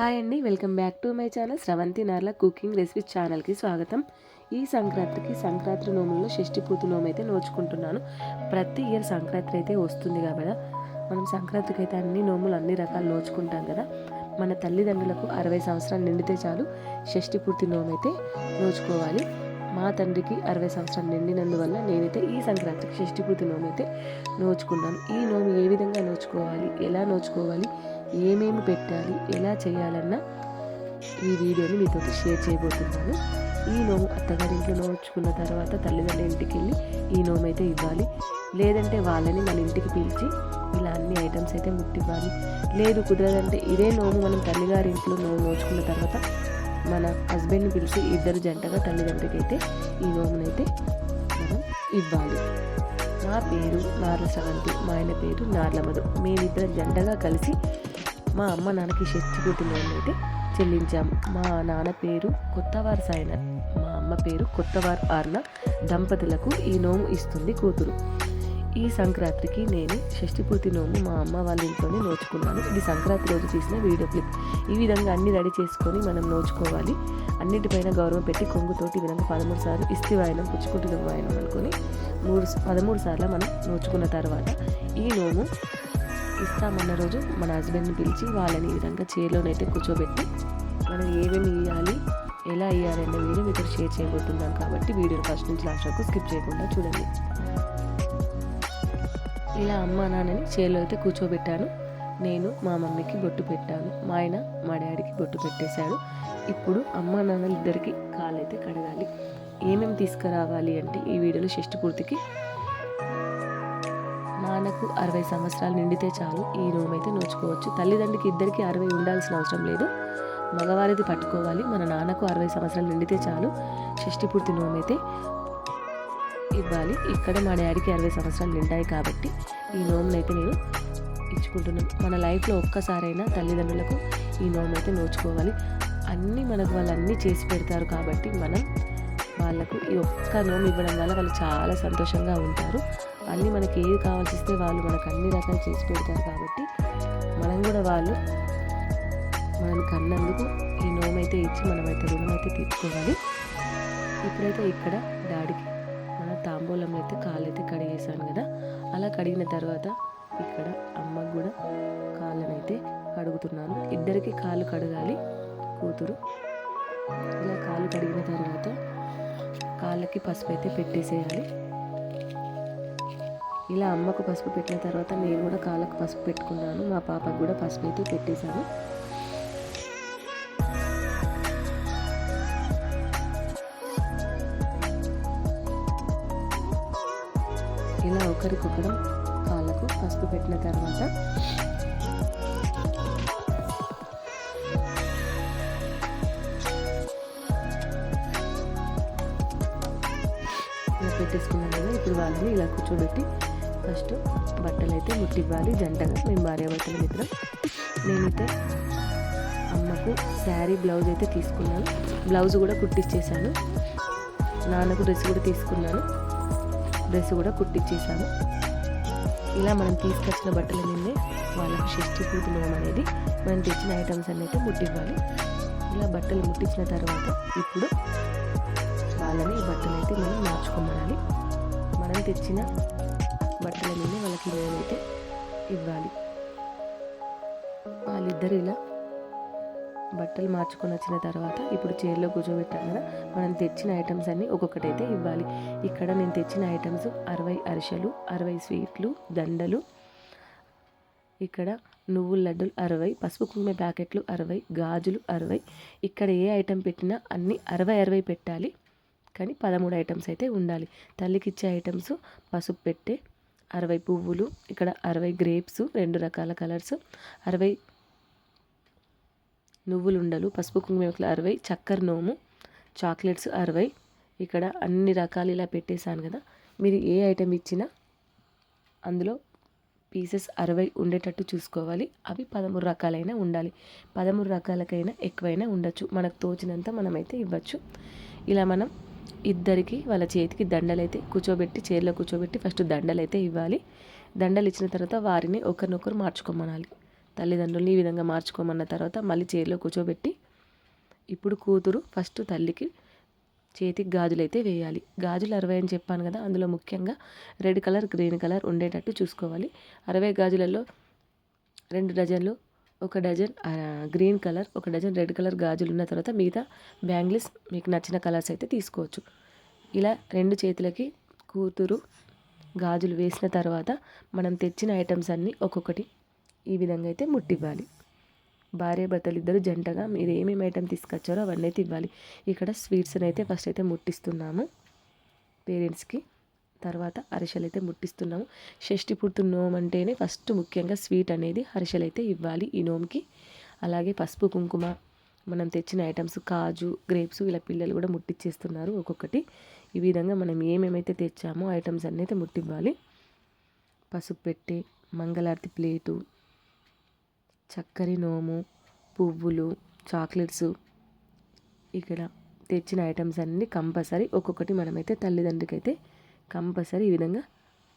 Hi అండి welcome back to my channel Sravanthi Narla cooking recipes ఛానల్కి స్వాగతం. ఈ సంక్రాంతికి సంక్రాంతి నోముల్లో షష్టి పూర్తి నోము అయితే నోచుకుంటున్నాను. ప్రతి ఇయర్ సంక్రాంతి అయితే వస్తుంది కాబట్టి మనం సంక్రాంతికి అయితే అన్ని నోములు అన్ని రకాలు నోచుకుంటాం కదా. మన తల్లిదండ్రులకు అరవై సంవత్సరాలు నిండితే చాలు షష్టి పూర్తి నోము అయితే నోచుకోవాలి. మా తండ్రికి అరవై సంవత్సరాలు నిండినందువల్ల నేనైతే ఈ సంక్రాంతికి షష్టి పూర్తి నోము అయితే నోచుకున్నాను. ఈ నోము ఏ విధంగా నోచుకోవాలి ఎలా నోచుకోవాలి ఏమేమి పెట్టాలి ఎలా చేయాలన్న ఈ వీడియోని మీతో షేర్ చేయబోతున్నాను. ఈ నోము అత్తగారింట్లో నోచుకున్న తర్వాత తల్లిదండ్రుల ఇంటికి వెళ్ళి ఈ నోము అయితే ఇవ్వాలి. లేదంటే వాళ్ళని మన ఇంటికి పిలిచి ఇలా అన్ని ఐటమ్స్ అయితే ముట్టివ్వాలి. లేదు కుదరదంటే ఇదే నోము మనం తల్లిగారి ఇంట్లో నోము నోచుకున్న తర్వాత మన హస్బెండ్ని పిలిచి ఇద్దరు జంటగా తల్లిదండ్రులకి అయితే ఈ నోమునైతే మనం ఇవ్వాలి. నా పేరు నార్ల సవంతి మా ఆయన పేరు నార్లమధు. మేమిద్దరం జంటగా కలిసి మా అమ్మ నాన్నకి షష్టి పూర్తి అయితే చెల్లించాము. మా నాన్న పేరు కొత్తవారు సాయన మా అమ్మ పేరు కొత్తవారు ఆర్న దంపతులకు ఈ నోము ఇస్తుంది కూతురు. ఈ సంక్రాంతికి నేను షష్టిపూర్తి నోము మా అమ్మ వాళ్ళ ఇంట్లోనే నోచుకున్నాను. ఇది సంక్రాంతి రోజు తీసిన వీడియో క్లిప్. ఈ విధంగా అన్ని రెడీ చేసుకొని మనం నోచుకోవాలి. అన్నిటిపైన గౌరవం పెట్టి కొంగుతోటి ఈ విధంగా పదమూడు సార్లు ఇస్తి వాయనం పుచ్చుకుంటున్న వాయనం అనుకొని మూడు పదమూడు సార్లు మనం నోచుకున్న తర్వాత ఈ నోము ఇస్తామన్న రోజు మన హస్బెండ్ని పిలిచి వాళ్ళని ఈ విధంగా చైర్లోనైతే కూర్చోబెట్టి మనం ఏమేమి ఇవ్వాలి ఎలా ఇవ్వాలి అన్న వీడియో మీతో షేర్ చేయబోతున్నాం కాబట్టి వీడియోని ఫస్ట్ నుంచి లాస్ట్ వరకు స్కిప్ చేయకుండా చూడండి. ఇలా అమ్మ నాన్నని చైర్లో అయితే కూర్చోబెట్టాను. నేను మా మమ్మీకి బొట్టు పెట్టాను. మా ఆయన మా డాడీకి బొట్టు పెట్టేశాడు. ఇప్పుడు అమ్మ నాన్నలిద్దరికీ కాలు అయితే కడగాలి. ఏమేమి తీసుకురావాలి అంటే ఈ వీడియోలో షష్టి పూర్తికి నాన్నకు అరవై సంవత్సరాలు నిండితే చాలు. ఈ నోము అయితే నోచుకోవచ్చు. తల్లిదండ్రికి ఇద్దరికి అరవై ఉండాల్సిన అవసరం లేదు. మగవారిది పట్టుకోవాలి. మన నాన్నకు అరవై సంవత్సరాలు నిండితే చాలు. షష్టి పూర్తి నోము అయితే ఇవ్వాలి. ఇక్కడ మా డాడీకి అరవై సంవత్సరాలు నిండాయి కాబట్టి ఈ నోమును అయితే నేను ఇచ్చుకుంటున్నాను. మన లైఫ్లో ఒక్కసారైనా తల్లిదండ్రులకు ఈ నోము అయితే నోచుకోవాలి. అన్నీ మనకు వాళ్ళు అన్నీ చేసి పెడతారు కాబట్టి మనం వాళ్ళకు ఈ ఒక్క నోము ఇవ్వడం వల్ల వాళ్ళు చాలా సంతోషంగా ఉంటారు. అన్నీ మనకి ఏది కావాల్సి వస్తే వాళ్ళు మనకు అన్ని రకాలు చేసి పెడతారు కాబట్టి మనం కూడా వాళ్ళు మనల్ని కన్నందుకు ఈ నోమైతే అయితే ఇచ్చి మనమైతే రుణం అయితే తీర్చుకోవాలి. ఇప్పుడైతే ఇక్కడ డాడీకి మన తాంబూలం అయితే కాళ్ళు అయితే కడిగేసాను కదా. అలా కడిగిన తర్వాత ఇక్కడ అమ్మకు కూడా కాళ్ళని అయితే కడుగుతున్నాను. ఇద్దరికి కాళ్ళు కడగాలి కూతురు. ఇలా కాళ్ళు కడిగిన తర్వాత కాళ్ళకి పసుపు అయితే పెట్టేసేయాలి. ఇలా అమ్మకు పసుపు పెట్టిన తర్వాత నేను కూడా కాళ్ళకు పసుపు పెట్టుకున్నాను. మా పాపకు కూడా పసుపు అయితే పెట్టేశాను ఇలా ఒకరికొకరు కాళ్ళకు పసుపు పెట్టిన తర్వాత పెట్టేసుకున్నాను కదా ఇప్పుడు వాళ్ళని ఇలా కూర్చోబెట్టి ఫస్ట్ బట్టలు అయితే ముట్టివ్వాలి జంటగా మేము భార్యాభర్తల మిత్రం. నేనైతే అమ్మకు శారీ బ్లౌజ్ అయితే తీసుకున్నాను. బ్లౌజ్ కూడా కుట్టించేసాను నాన్నకు డ్రెస్ కూడా తీసుకున్నాను. డ్రెస్ కూడా కుట్టించేసాను ఇలా మనం తీసుకొచ్చిన బట్టల మీదే వాళ్ళకు షష్టి పూర్తి అనేది మనం తెచ్చిన ఐటమ్స్ అన్నీ అయితే ముట్టివ్వాలి. ఇలా బట్టలు ముట్టించిన తర్వాత ఇప్పుడు వాళ్ళని ఈ బట్టలు అయితే మనం మార్చుకోమనాలి. మనం తెచ్చిన బట్టల మీద వాళ్ళకి నోము ఇవ్వాలి. వాళ్ళిద్దరు ఇలా బట్టలు మార్చుకొని వచ్చిన తర్వాత ఇప్పుడు చైర్లో కూర్చోబెట్టాం కదా మనం తెచ్చిన ఐటమ్స్ అన్నీ ఒక్కొక్కటైతే ఇవ్వాలి. ఇక్కడ నేను తెచ్చిన ఐటమ్స్ అరవై అరిసెలు అరవై స్వీట్లు దండలు ఇక్కడ నువ్వుల లడ్డులు అరవై పసుపు కుంకుమ ప్యాకెట్లు అరవై గాజులు అరవై. ఇక్కడ ఏ ఐటెం పెట్టినా అన్ని అరవై అరవై పెట్టాలి. కానీ పదమూడు ఐటమ్స్ అయితే ఉండాలి. తల్లికి ఇచ్చే ఐటమ్స్ పసుపు పెట్టే అరవై పువ్వులు ఇక్కడ అరవై గ్రేప్స్ రెండు రకాల కలర్స్ అరవై నువ్వులు ఉండలు పసుపు కుంకుమలు అరవై చక్కెర నోము చాక్లెట్స్ అరవై. ఇక్కడ అన్ని రకాలు ఇలా పెట్టేశాను కదా. మీరు ఏ ఐటెం ఇచ్చినా అందులో పీసెస్ అరవై ఉండేటట్టు చూసుకోవాలి. అవి పదమూడు రకాలైనా ఉండాలి. పదమూడు రకాలకైనా ఎక్కువైనా ఉండొచ్చు. మనకు తోచినంత మనమైతే ఇవ్వచ్చు. ఇలా మనం ఇద్దరికి వాళ్ళ చేతికి దండలు అయితే కూర్చోబెట్టి చైర్లో కూర్చోబెట్టి ఫస్ట్ దండలు అయితే ఇవ్వాలి. దండలు ఇచ్చిన తర్వాత వారిని ఒకరినొకరు మార్చుకోమనాలి. తల్లిదండ్రుల్ని ఈ విధంగా మార్చుకోమన్న తర్వాత మళ్ళీ చైర్లో కూర్చోబెట్టి ఇప్పుడు కూతురు ఫస్ట్ తల్లికి చేతికి గాజులు అయితే వేయాలి. గాజులు అరవై అని చెప్పాను కదా అందులో ముఖ్యంగా రెడ్ కలర్ గ్రీన్ కలర్ ఉండేటట్టు చూసుకోవాలి. అరవై గాజులలో రెండు డజన్లు ఒక డజన్ గ్రీన్ కలర్ ఒక డజన్ రెడ్ కలర్ గాజులు ఉన్న తర్వాత మిగతా బ్యాంగిల్స్ మీకు నచ్చిన కలర్స్ అయితే తీసుకోవచ్చు. ఇలా రెండు చేతులకి కూతురు గాజులు వేసిన తర్వాత మనం తెచ్చిన ఐటమ్స్ అన్నీ ఒక్కొక్కటి ఈ విధంగా అయితే ముట్టివ్వాలి. భార్య భర్తలు ఇద్దరు జంటగా మీరు ఏమేమి ఐటమ్ తీసుకొచ్చారో అవన్నీ అయితే ఇవ్వాలి. ఇక్కడ స్వీట్స్ని అయితే ఫస్ట్ అయితే ముట్టిస్తున్నాము. పేరెంట్స్కి తర్వాత అరిసెలు అయితే ముట్టిస్తున్నాము. షష్టి పుట్టు నోమ్ అంటేనే ఫస్ట్ ముఖ్యంగా స్వీట్ అనేది అరిసెలు అయితే ఇవ్వాలి ఈ నోమ్కి. అలాగే పసుపు కుంకుమ మనం తెచ్చిన ఐటమ్స్ కాజు గ్రేప్స్ ఇలా పిల్లలు కూడా ముట్టిచ్చేస్తున్నారు ఒక్కొక్కటి. ఈ విధంగా మనం ఏమేమైతే తెచ్చామో ఐటమ్స్ అన్నీ అయితే ముట్టివ్వాలి. పసుపు పెట్టి మంగళారతి ప్లేటు చక్కరి నోము పువ్వులు చాక్లెట్స్ ఇక్కడ తెచ్చిన ఐటమ్స్ అన్నీ కంపల్సరీ ఒక్కొక్కటి మనమైతే తల్లిదండ్రికి అయితే కంపల్సరీ ఈ విధంగా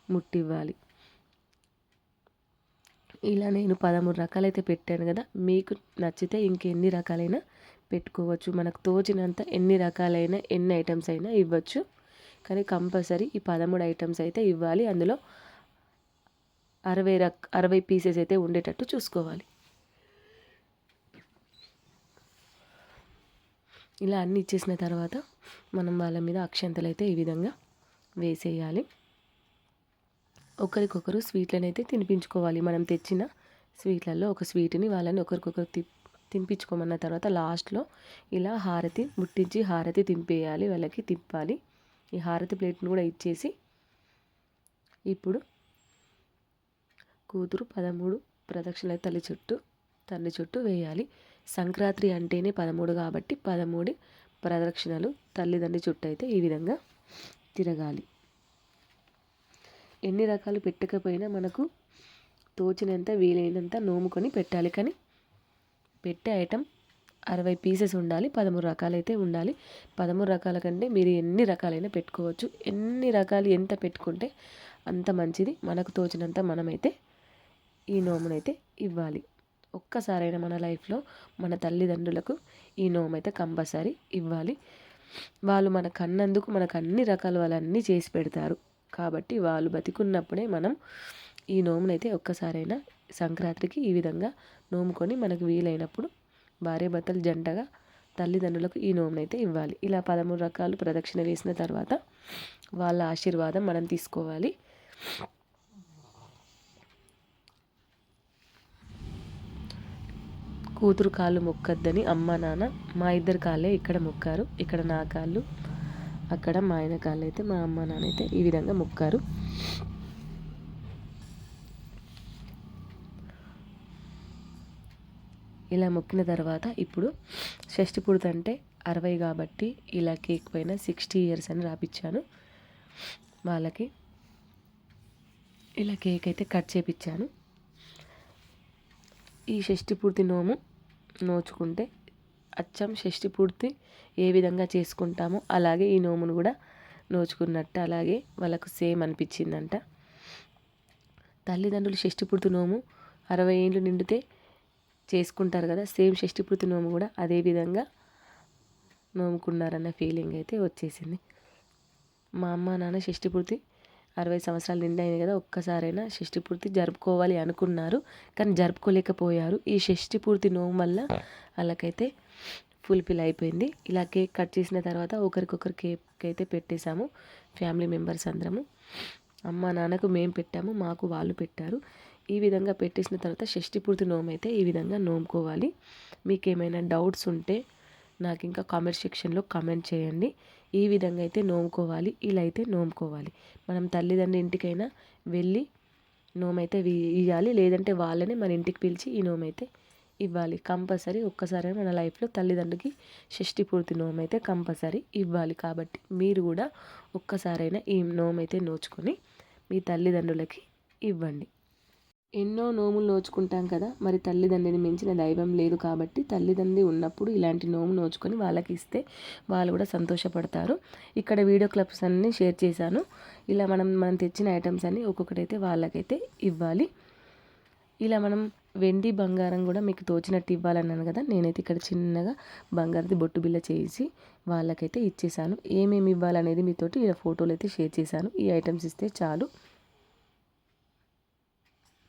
ముట్టివ్వాలి. ఇలా నేను పదమూడు రకాలైతే పెట్టాను కదా మీకు నచ్చితే ఇంకెన్ని రకాలైనా పెట్టుకోవచ్చు. మనకు తోచినంత ఎన్ని రకాలైన ఎన్ని ఐటమ్స్ అయినా ఇవ్వచ్చు. కానీ కంపల్సరీ ఈ పదమూడు ఐటమ్స్ అయితే ఇవ్వాలి. అందులో అరవై రక్ అరవై పీసెస్ అయితే ఉండేటట్టు చూసుకోవాలి. ఇలా అన్నీ ఇచ్చేసిన తర్వాత మనం వాళ్ళ మీద అక్షంతలు అయితే ఈ విధంగా వేసేయాలి. ఒకరికొకరు స్వీట్లను అయితే తినిపించుకోవాలి. మనం తెచ్చిన స్వీట్లలో ఒక స్వీట్ని వాళ్ళని ఒకరికొకరు తి తినిపించుకోమన్న తర్వాత లాస్ట్లో ఇలా హారతి ముట్టించి హారతి తింపేయాలి. వాళ్ళకి తిప్పాలి. ఈ హారతి ప్లేట్ని కూడా ఇచ్చేసి ఇప్పుడు కూతురు పదమూడు ప్రదక్షిణ తల్లి చుట్టూ తండ్రి చుట్టూ వేయాలి. సంక్రాంతి అంటేనే పదమూడు కాబట్టి పదమూడు ప్రదక్షిణలు తల్లిదండ్రి చుట్టూ అయితే ఈ విధంగా తిరగాలి. ఎన్ని రకాలు పెట్టకపోయినా మనకు తోచినంత వీలైనంత నోముకొని పెట్టాలి. కానీ పెట్టే ఐటెం అరవై పీసెస్ ఉండాలి పదమూడు రకాలైతే ఉండాలి. పదమూడు రకాల కంటే మీరు ఎన్ని రకాలైనా పెట్టుకోవచ్చు. ఎన్ని రకాలు ఎంత పెట్టుకుంటే అంత మంచిది. మనకు తోచినంత మనమైతే ఈ నోమునైతే ఇవ్వాలి. ఒక్కసారైనా మన లైఫ్లో మన తల్లిదండ్రులకు ఈ నోము అయితే కంపల్సరీ ఇవ్వాలి. వాళ్ళు మన కన్నందుకు మనకు అన్ని రకాల వాళ్ళన్నీ చేసి పెడతారు. కాబట్టి వాళ్ళు బతికున్నప్పుడే మనం ఈ నోమునైతే ఒక్కసారైనా సంక్రాంతికి ఈ విధంగా నోముకొని మనకు వీలైనప్పుడు భార్య భర్తలు జంటగా తల్లిదండ్రులకు ఈ నోమునైతే ఇవ్వాలి. ఇలా పదమూడు రకాలు ప్రదక్షిణ వేసిన తర్వాత వాళ్ళ ఆశీర్వాదం మనం తీసుకోవాలి. కూతురు కాళ్ళు మొక్కద్దని అమ్మ నాన్న మా ఇద్దరు కాళ్ళే ఇక్కడ మొక్కారు. ఇక్కడ నా కాళ్ళు అక్కడ మా ఆయన కాళ్ళు అయితే మా అమ్మ నాన్న అయితే ఈ విధంగా మొక్కారు. ఇలా మొక్కిన తర్వాత ఇప్పుడు షష్టి పుడత అంటే అరవై కాబట్టి ఇలా కేక్ పైన సిక్స్టీ ఇయర్స్ అని రాపిచ్చాను. వాళ్ళకి ఇలా కేక్ అయితే కట్ చేపించాను ఈ షష్టి పూర్తి నోము నోచుకుంటే అచ్చం షష్టి పూర్తి ఏ విధంగా చేసుకుంటామో అలాగే ఈ నోమును కూడా నోచుకున్నట్టు అలాగే వాళ్ళకు సేమ్ అనిపించిందంట. తల్లిదండ్రులు షష్టి పూర్తి నోము అరవై ఏళ్ళు నిండితే చేసుకుంటారు కదా సేమ్ షష్టి పూర్తి నోము కూడా అదే విధంగా నోముకున్నారన్న ఫీలింగ్ అయితే వచ్చేసింది. మా అమ్మ నాన్న షష్టి పూర్తి అరవై సంవత్సరాలు నిండాయి కదా ఒక్కసారైనా షష్టి పూర్తి జరుపుకోవాలి అనుకున్నారు. కానీ జరుపుకోలేకపోయారు. ఈ షష్టి పూర్తి నోము వల్ల వాళ్ళకైతే ఫుల్ఫిల్ అయిపోయింది. ఇలా కేక్ కట్ చేసిన తర్వాత ఒకరికొకరు కేక్ అయితే పెట్టేశాము. ఫ్యామిలీ మెంబర్స్ అందరము. అమ్మ నాన్నకు మేము పెట్టాము మాకు వాళ్ళు పెట్టారు. ఈ విధంగా పెట్టేసిన తర్వాత షష్టి పూర్తి నోము అయితే ఈ విధంగా నోముకోవాలి. మీకు ఏమైనా డౌట్స్ ఉంటే నాకు ఇంకా కామెంట్ సెక్షన్లో కామెంట్ చేయండి. ఈ విధంగా అయితే నోముకోవాలి ఇలా అయితే నోముకోవాలి. మనం తల్లిదండ్రి ఇంటికైనా వెళ్ళి నోమైతే ఇవ్వాలి లేదంటే వాళ్ళని మన ఇంటికి పిలిచి ఈ నోమైతే ఇవ్వాలి. కంపల్సరీ ఒక్కసారి మన లైఫ్లో తల్లిదండ్రులకి షష్టి పూర్తి నోమైతే కంపల్సరీ ఇవ్వాలి. కాబట్టి మీరు కూడా ఒక్కసారైనా ఈ నోమైతే నోచుకొని మీ తల్లిదండ్రులకి ఇవ్వండి. ఎన్నో నోములు నోచుకుంటాం కదా మరి తల్లిదండ్రిని మించిన దైవం లేదు కాబట్టి తల్లిదండ్రి ఉన్నప్పుడు ఇలాంటి నోము నోచుకొని వాళ్ళకి ఇస్తే వాళ్ళు కూడా సంతోషపడతారు. ఇక్కడ వీడియో క్లబ్స్ అన్నీ షేర్ చేశాను. ఇలా మనం మనం తెచ్చిన ఐటమ్స్ అన్నీ ఒక్కొక్కటైతే వాళ్ళకైతే ఇవ్వాలి. ఇలా మనం వెండి బంగారం కూడా మీకు తోచినట్టు ఇవ్వాలన్నాను కదా నేనైతే ఇక్కడ చిన్నగా బంగారది బొట్టు బిల్ల చేసి వాళ్ళకైతే ఇచ్చేసాను ఏమేమి ఇవ్వాలనేది మీతోటి ఇలా ఫోటోలు అయితే షేర్ చేశాను. ఈ ఐటమ్స్ ఇస్తే చాలు.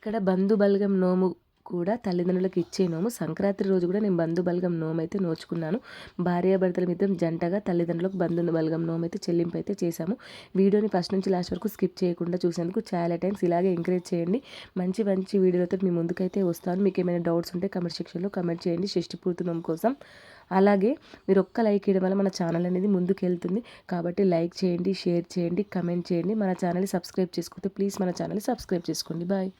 ఇక్కడ బంధుబలగం నోము కూడా తల్లిదండ్రులకు ఇచ్చే నోము. సంక్రాంతి రోజు కూడా నేను బంధు బలగం నోము అయితే నోచుకున్నాను. భార్యాభర్తల మిత్రం జంటగా తల్లిదండ్రులకు బంధు బలగం నోము అయితే చెల్లింపు అయితే చేశాము. వీడియోని ఫస్ట్ నుంచి లాస్ట్ వరకు స్కిప్ చేయకుండా చూసేందుకు చాలా టైమ్స్ ఇలాగే ఎంకరేజ్ చేయండి. మంచి మంచి వీడియోలతో మీ ముందుకైతే వస్తాను. మీకు ఏమైనా డౌట్స్ ఉంటే కమెంట్ సెక్షన్లో కమెంట్ చేయండి. షష్టి పూర్తి నోము కోసం. అలాగే మీరు ఒక్క లైక్ ఇవ్వడం వల్ల మన ఛానల్ అనేది ముందుకు వెళ్తుంది కాబట్టి లైక్ చేయండి షేర్ చేయండి కమెంట్ చేయండి. మన ఛానల్ని సబ్స్క్రైబ్ చేసుకుంటే ప్లీజ్ మన ఛానల్ని సబ్స్క్రైబ్ చేసుకోండి. బాయ్.